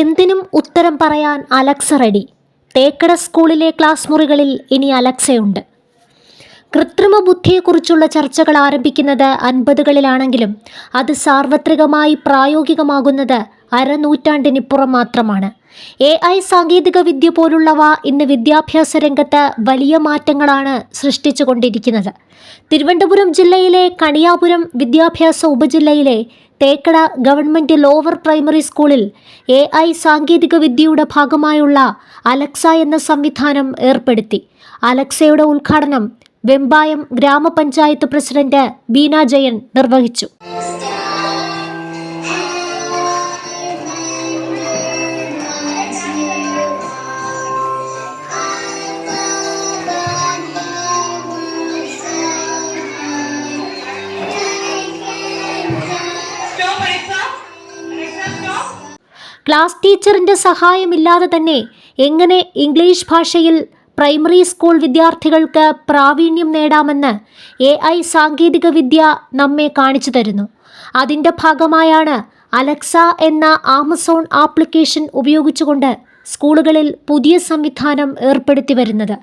എന്തിനും ഉത്തരം പറയാൻ അലക്സ റെഡി. തേക്കട സ്കൂളിലെ ക്ലാസ് മുറികളിൽ ഇനി അലക്സയുണ്ട്. കൃത്രിമ ബുദ്ധിയെക്കുറിച്ചുള്ള ചർച്ചകൾ ആരംഭിക്കുന്നത് അൻപതുകളിലാണെങ്കിലും അത് സാർവത്രികമായി പ്രായോഗികമാകുന്നത് അരനൂറ്റാണ്ടിനിപ്പുറം മാത്രമാണ്. എ ഐ സാങ്കേതിക വിദ്യ പോലുള്ളവ ഇന്ന് വിദ്യാഭ്യാസ രംഗത്ത് വലിയ മാറ്റങ്ങളാണ് സൃഷ്ടിച്ചുകൊണ്ടിരിക്കുന്നത്. തിരുവനന്തപുരം ജില്ലയിലെ കണിയാപുരം വിദ്യാഭ്യാസ ഉപജില്ലയിലെ തേക്കട ഗവൺമെന്റ് ലോവർ പ്രൈമറി സ്കൂളിൽ എ ഐ സാങ്കേതിക വിദ്യയുടെ ഭാഗമായുള്ള അലക്സ എന്ന സംവിധാനം ഏർപ്പെടുത്തി. അലക്സയുടെ ഉദ്ഘാടനം വെമ്പായം ഗ്രാമപഞ്ചായത്ത് പ്രസിഡന്റ് ബീന ജയൻ നിർവഹിച്ചു. ക്ലാസ് ടീച്ചറിന്റെ സഹായമില്ലാതെ തന്നെ എങ്ങനെ ഇംഗ്ലീഷ് ഭാഷയിൽ പ്രൈമറി സ്കൂൾ വിദ്യാർത്ഥികൾക്ക് പ്രാവീണ്യം നേടാമെന്ന് എ ഐ സാങ്കേതിക വിദ്യ നമ്മെ കാണിച്ചു തരുന്നു. അതിന്റെ ഭാഗമായാണ് അലക്സ എന്ന ആമസോൺ ആപ്ലിക്കേഷൻ ഉപയോഗിച്ചുകൊണ്ട് സ്കൂളുകളിൽ പുതിയ സംവിധാനം ഏർപ്പെടുത്തി വരുന്നത്.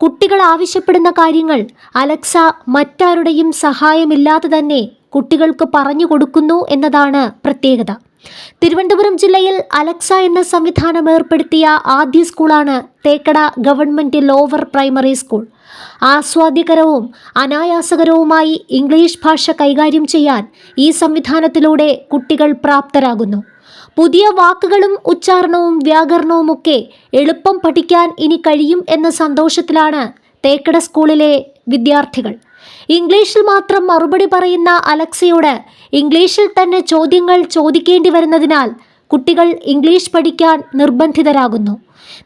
കുട്ടികൾ ആവശ്യപ്പെടുന്ന കാര്യങ്ങൾ അലക്സ മറ്റാരുടെയും സഹായമില്ലാതെ തന്നെ കുട്ടികൾക്ക് പറഞ്ഞു കൊടുക്കുന്നു എന്നതാണ് പ്രത്യേകത. തിരുവനന്തപുരം ജില്ലയിൽ അലക്സ എന്ന സംവിധാനം ഏർപ്പെടുത്തിയ ആദ്യ സ്കൂളാണ് Thekkada government lower primary school. ആസ്വാദ്യകരവും അനായാസകരവുമായി ഇംഗ്ലീഷ് ഭാഷ കൈകാര്യം ചെയ്യാൻ ഈ സംവിധാനത്തിലൂടെ കുട്ടികൾ പ്രാപ്തരാകുന്നു. പുതിയ വാക്കുകളും ഉച്ചാരണവും വ്യാകരണവും ഒക്കെ എളുപ്പം പഠിക്കാൻ ഇനി കഴിയും എന്ന സന്തോഷത്തിലാണ് തേക്കട സ്കൂളിലെ വിദ്യാർത്ഥികൾ. ഇംഗ്ലീഷിൽ മാത്രം മറുപടി പറയുന്ന അലക്സയോട് ഇംഗ്ലീഷിൽ തന്നെ ചോദ്യങ്ങൾ ചോദിക്കേണ്ടി വരുന്നതിനാൽ കുട്ടികൾ ഇംഗ്ലീഷ് പഠിക്കാൻ നിർബന്ധിതരാകുന്നു.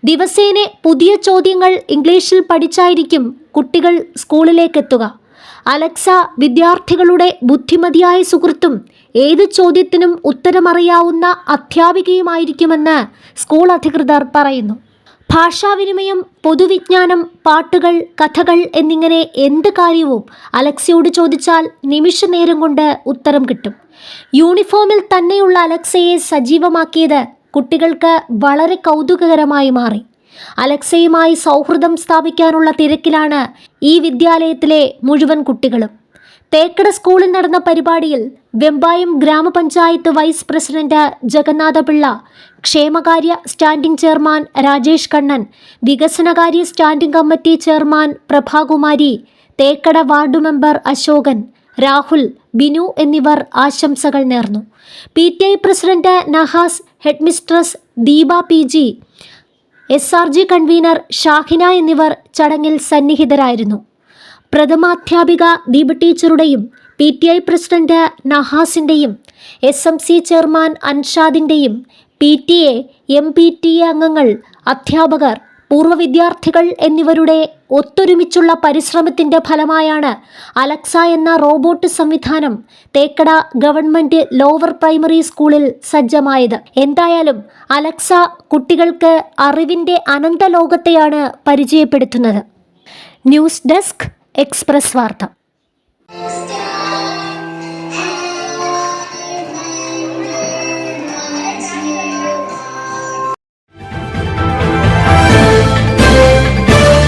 ദിവസേന പുതിയ ചോദ്യങ്ങൾ ഇംഗ്ലീഷിൽ പഠിച്ചായിരിക്കും കുട്ടികൾ സ്കൂളിലേക്ക് എത്തുക അലക്സ വിദ്യാർത്ഥികളുടെ ബുദ്ധിമതിയായ സുഹൃത്തും ഏത് ചോദ്യത്തിനും ഉത്തരമറിയാവുന്ന അധ്യാപികയുമായിരിക്കുമെന്ന് സ്കൂൾ അധികൃതർ പറയുന്നു. ഭാഷാവിനിമയം പൊതുവിജ്ഞാനം പാട്ടുകൾ കഥകൾ എന്നിങ്ങനെ എന്ത് കാര്യവും അലക്സയോട് ചോദിച്ചാൽ നിമിഷ നേരം കൊണ്ട് ഉത്തരം കിട്ടും. യൂണിഫോമിൽ തന്നെയുള്ള അലക്സയെ സജീവമാക്കിയത് കുട്ടികൾക്ക് വളരെ കൗതുകകരമായി മാറി. അലക്സയുമായി സൗഹൃദം സ്ഥാപിക്കാനുള്ള തിരക്കിലാണ് ഈ വിദ്യാലയത്തിലെ മുഴുവൻ കുട്ടികളും. തേക്കട സ്കൂളിൽ നടന്ന പരിപാടിയിൽ വെമ്പായം ഗ്രാമപഞ്ചായത്ത് വൈസ് പ്രസിഡന്റ് ജഗന്നാഥപിള്ള ക്ഷേമകാര്യ സ്റ്റാൻഡിംഗ് ചെയർമാൻ രാജേഷ് കണ്ണൻ വികസനകാര്യ standing committee chairman Prabhakumari Thekkada ward member Ashokan Rahul Binu എന്നിവർ ആശംസകൾ നേർന്നു. P T I president Nahas headmistress Deepa P G S R G convener Shahina എന്നിവർ ചടങ്ങിൽ സന്നിഹിതരായിരുന്നു. പ്രഥമാധ്യാപിക ദീപ ടീച്ചറുടെയും പി ടി ഐ പ്രസിഡന്റ് നഹാസിന്റെയും S M C chairman അൻഷാദിന്റെയും P T A M P T A അംഗങ്ങൾ അധ്യാപകർ പൂർവ വിദ്യാർത്ഥികൾ എന്നിവരുടെ ഒത്തൊരുമിച്ചുള്ള പരിശ്രമത്തിന്റെ ഫലമായാണ് അലക്സ എന്ന റോബോട്ട് സംവിധാനം തേക്കട ഗവൺമെന്റ് ലോവർ പ്രൈമറി സ്കൂളിൽ സജ്ജമായത്. എന്തായാലും അലക്സ കുട്ടികൾക്ക് അറിവിന്റെ അനന്തലോകത്തെയാണ് പരിചയപ്പെടുത്തുന്നത്. ന്യൂസ് ഡെസ്ക് എക്സ്പ്രസ് വാർത്ത